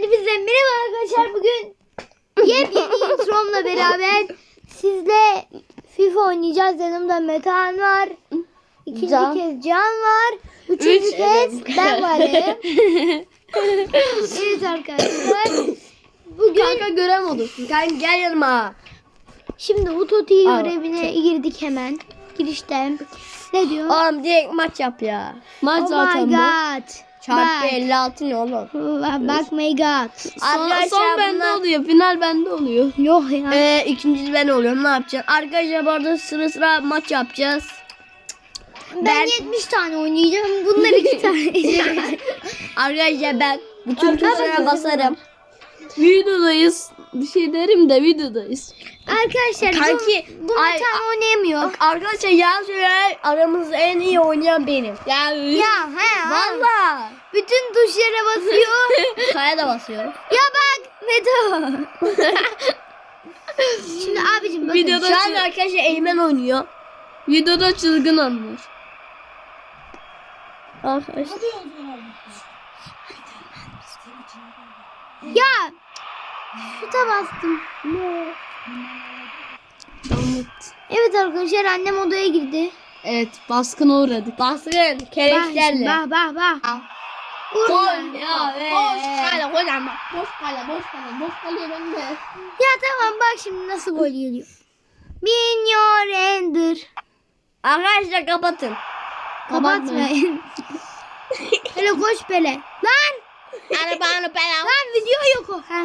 Hepinize merhaba arkadaşlar. Bugün yepyeni intromla beraber sizle FIFA oynayacağız. Yanımda Metehan var. İkinci Can. kez Can var. Üçüncü Üç kez ben varım. evet arkadaşlar. Bugün... Kanka gören olur. Kanka gel yanıma. Şimdi Utoti görevine girdik hemen. Girişten. Ne diyor? Oğlum direkt maç yap ya. Oh maç oh zaten my god. bu. Çarpı Bak. 56 ne oğlum? Bak, bak my god. Son, Arkadaşlar son bende bunlar- oluyor. Final bende oluyor. Yok ya. Ee, ikinci ben oluyorum. Ne yapacağız? Arkadaşlar bu arada sıra sıra maç yapacağız. ben, ben- 70 tane oynayacağım. Bunlar iki tane. Arkadaşlar ben bütün tuşlara basarım. Videodayız. Bir şey derim de videodayız. Arkadaşlar Kanki, bu, bu ay- Metehan oynayamıyor. Bak arkadaşlar ya söyle aramızda en iyi oynayan benim. Ya Ya he. Valla. Bütün tuşlara basıyor. Kaya da basıyorum. ya bak Meto. Şimdi abicim bakın. Videoda Şu an arkadaşlar Eymen oynuyor. Videoda çılgın anlar. Arkadaşlar. Ya. Şuta bastım. Evet arkadaşlar annem odaya girdi. Evet baskına uğradık. Baskın bak bak. bak. Gol Vurma. ya be. Boş kale hocam bak. Boş kale boş kale. Boş kale ben de. Ya tamam bak şimdi nasıl gol geliyor. Bin your ender. Arkadaşlar kapatın. Kapatmayın. Hele koş Pele. Lan. Arabanı falan. Lan video yok o. Ha.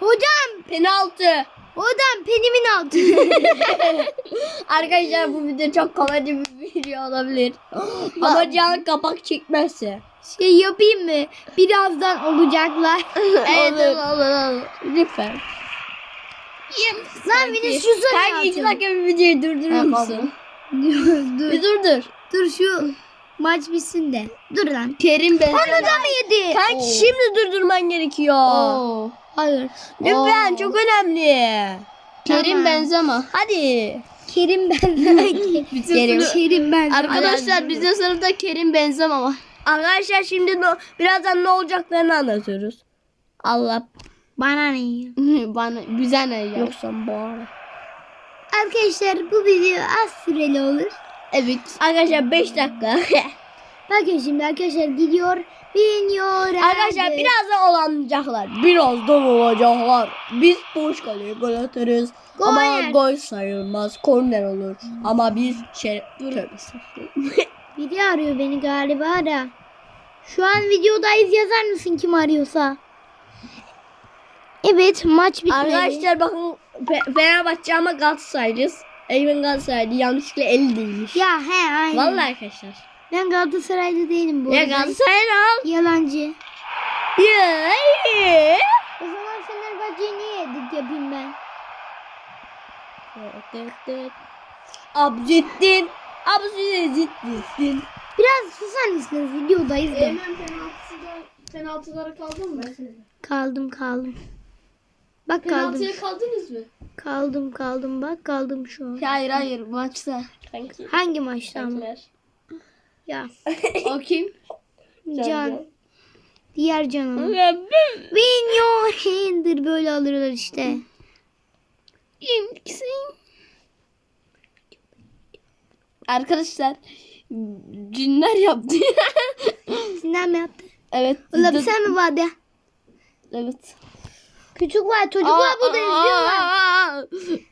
Hocam. Penaltı. Hocam penimin altı. Arkadaşlar bu video çok komedi bir video olabilir. Ama can kapak çekmezse. şey yapayım mı? Birazdan olacaklar. evet olur olur olur. Lütfen. Lan Vinicius'a ne Kanka iki atıyorsun? dakika bir videoyu durdurur musun? Dur, dur. Bir durdur. Dur şu maç bitsin de. Dur lan. Kerim ben. Onu da mı yedi? Kanka şimdi durdurman gerekiyor. Oo. Hayır. Lütfen Oo. çok önemli. Kerim Tamam. Benzema. Hadi. Kerim ben. Kerim. Kerim ben. Arkadaşlar bizim sınıfta Kerim Benzema var. Arkadaşlar şimdi no, birazdan ne olacaklarını anlatıyoruz. Allah Bana ne? Bana bize ne ya? yoksa bağır. Arkadaşlar bu video az süreli olur. Evet. Arkadaşlar 5 dakika. Bakın şimdi arkadaşlar gidiyor. Biniyor. Arkadaşlar birazdan olanacaklar. Birazdan olacaklar. Biz boş kaleye gol atarız. Gol Ama yer. gol sayılmaz. Korner olur. Ama biz şey... Biri arıyor beni galiba da. Şu an videodayız yazar mısın kim arıyorsa? Evet maç bitmedi. Arkadaşlar bakın Fe- Fenerbahçe ama Galatasaraylıyız. Eymen Galatasaraylı yanlışlıkla 50 değilmiş. Ya he aynen. Vallahi arkadaşlar. Ben Galatasaraylı değilim bu Ya arada. Galatasaraylı al. Yalancı. Ya. iyi. O zaman Fenerbahçe'yi niye edit yapayım ben? Abzettin. Abzettin. Biraz susar mısınız? Videodayız da. penaltılara kaldın mı? Kaldım kaldım. Bak kaldım. Penaltıya kaldınız mı? Kaldım kaldım bak kaldım şu an. Hayır hayır maçta. Hangi maçta ama? Ya. O kim? Can. Diğer canım. Win your hander böyle alırlar işte. Arkadaşlar cinler yaptı. Sinan mi yaptı? evet. Ulan sen mi vardı? Evet. Küçük var çocuk var burada izliyorlar.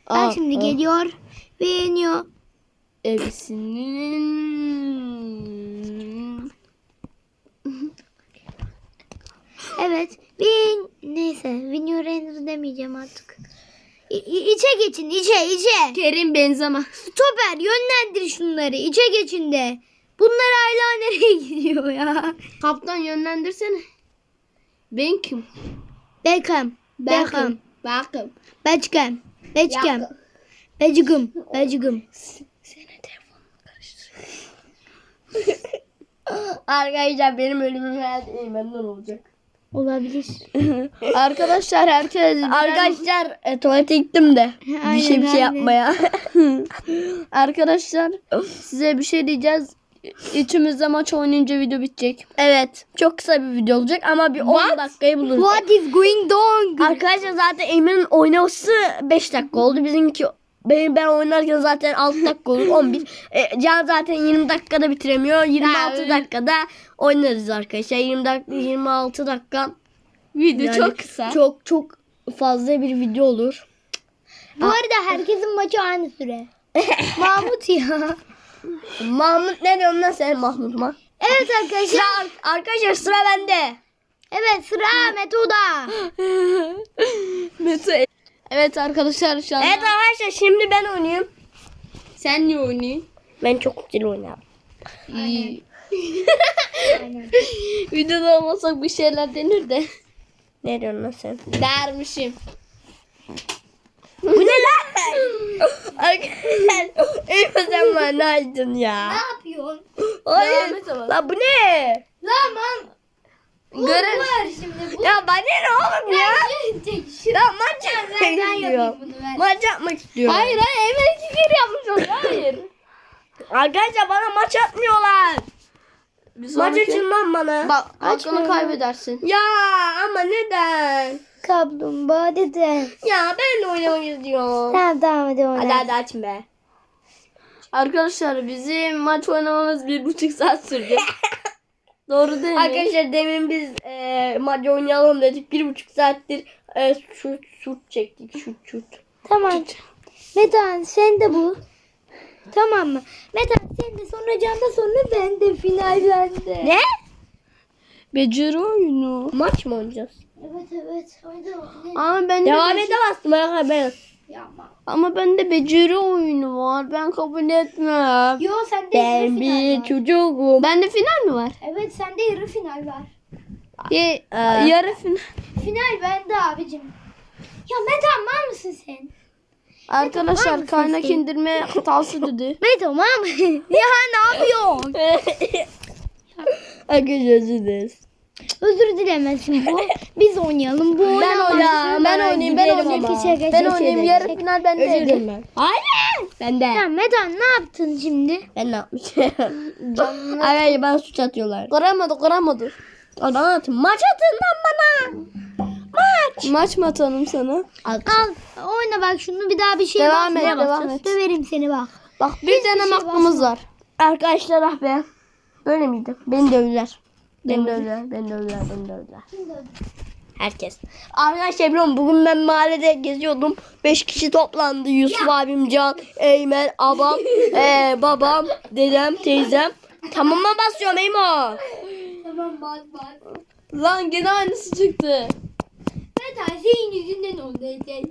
Aa, Bak şimdi aa. geliyor. Your. Evsinin. Evet. Win. Neyse. Win your hander demeyeceğim artık. İ- içe geçin içe içe. Kerim Benzema. Stoper yönlendir şunları. İçe geçin de. Bunlar hala nereye gidiyor ya? Kaptan yönlendirsene. Ben kim? Beckham. Beckham. Beckham. Beckham. Beckham. Beckham. Beckham. Arkadaşlar benim ölümüm herhalde Eymen'den olacak. Olabilir. Arkadaşlar herkes Arkadaşlar e, tuvalete gittim de. Bir şey bir şey aynen. yapmaya. Arkadaşlar size bir şey diyeceğiz. İçimizde maç oynayınca video bitecek. Evet. Çok kısa bir video olacak ama bir 10 What? dakikayı bulur. What is going on? Arkadaşlar zaten Eymen'in oynaması 5 dakika oldu. Bizimki benim ben oynarken zaten 6 dakika olur 11. E, Can zaten 20 dakikada bitiremiyor. 26 Ha, dakikada oynarız arkadaşlar. 20 dakika 26 dakika. Video Yani çok kısa. Çok çok fazla bir video olur. Bu arada herkesin maçı aynı süre. Mahmut ya. Mahmut ne diyorsun lan sen Mahmut'uma? Evet arkadaşlar. Sıra, arkadaşlar sıra bende. Evet sıra Metoda. Mete. Evet arkadaşlar şu anda. Evet arkadaşlar şimdi ben oynayayım. Sen niye oynuyorsun? Ben çok güzel oynarım. İyi. Aynen. Videoda olmasak bir şeyler denir de. Ne diyorsun lan sen? Dermişim. Bu ne lan? Arkadaşlar Eyvah sen bana ne aldın ya? Ne yapıyorsun? Hayır. Devam et ama. Lan bu ne? Lan. Bu var şimdi. Bu Ya bana ne oğlum ya? Çek. Ya maç yapmak ben yapayım istiyorum. bunu ver. Maç yapmak istiyorum. Hayır hayır Emre iki kere yapmış oldu. Hayır. Arkadaşlar bana maç atmıyorlar. Bir Maç sonraki- lan bana. Bak hakkını kaybedersin. Ya ama neden? Kaplumbağa dede. Ya ben de oynamak istiyorum. Tamam tamam hadi oyna. Hadi hadi açın be. Arkadaşlar bizim maç oynamamız bir buçuk saat sürdü. Doğru değil mi? Arkadaşlar demin biz e, maç oynayalım dedik. Bir buçuk saattir e, şut şut çektik. Şut şut. Tamam. Metan sen de bu. Tamam mı? Metan sen de sonra Can'da sonra ben de final bende. Ne? Beceri oyunu. Maç mı oynayacağız? Evet evet. Hadi Ama ben de Devam bece- edemezdim. Arkadaşlar ben. Yapma. ama bende beceri oyunu var. Ben kabul etmem. Yo sende yarı Ben final bir var. çocuğum. Bende final mi var? Evet sende yarı final var. Ye, Ee, yarı final. Final bende abicim. Ya Metan var mısın sen? Arkadaşlar mısın kaynak sen? indirme hatası dedi. Metan var mı? ya ne yapıyorsun? Arkadaşlar özür dileriz. Özür dilemezsin bu. Biz oynayalım. Bu Ben oynayayım, ben oynayayım, ben oynayayım. Şaka, şaka, Ben şaka, oynayayım yarı final bende. Özür dilerim ben. Hayır. Ben de. Ya Metan ne yaptın şimdi? Ben ne yapmışım? Arkadaşlar bana suç atıyorlar. Kıramadı kıramadı. Adam atın. Maç atın lan bana. Maç. Maç mı atalım sana? Al oyna bak şunu bir daha bir şey Devam et, devam et. Döverim seni bak. Bak bir tane şey hakkımız var. Arkadaşlar ah be. Böyle miydi? Beni dövdüler. Beni dövdüler. Beni dövdüler. Beni dövdüler. Herkes. Arkadaşlar biliyor musun? Bugün ben mahallede geziyordum. Beş kişi toplandı. Yusuf abim, Can, Eymen, abam, eee, babam, dedem, teyzem. Tamama basıyorum Eymo. Tamam bak bak. Lan gene aynısı çıktı. Metan senin yüzünden oldu Ece.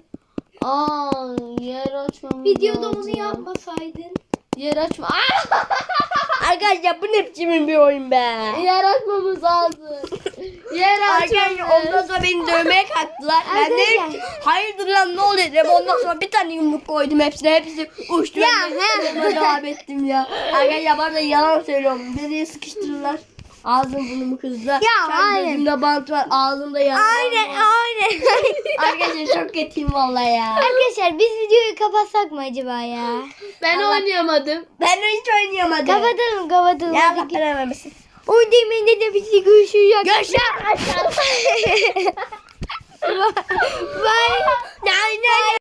Aa yer açmamız Videoda lazım. onu yapmasaydın. Yer açma. Aa! Arkadaşlar bu ne biçim bir oyun be. yer açmamız lazım. yer Arkadaşlar açmamız. ondan sonra beni dövmeye kalktılar. Ben dedim ki hayırdır lan ne oluyor dedim. Ondan sonra bir tane yumruk koydum hepsine. Hepsi uçtu. Ya he. devam ettim ya. Arkadaşlar bana yalan söylüyorum. Beni sıkıştırırlar. Ağzım burnumu kızdı. Ya aynen. Gözümde bant var. Ağzımda yalan Aynen var. aynen. Arkadaşlar çok kötüyüm vallahi ya. Arkadaşlar biz videoyu kapatsak mı acaba ya? Ben oynayamadım. Ben hiç oynayamadım. Kapatalım kapatalım. Ya bak verememişsin. Oynayayım de bir şey görüşürüz. Görüşürüz.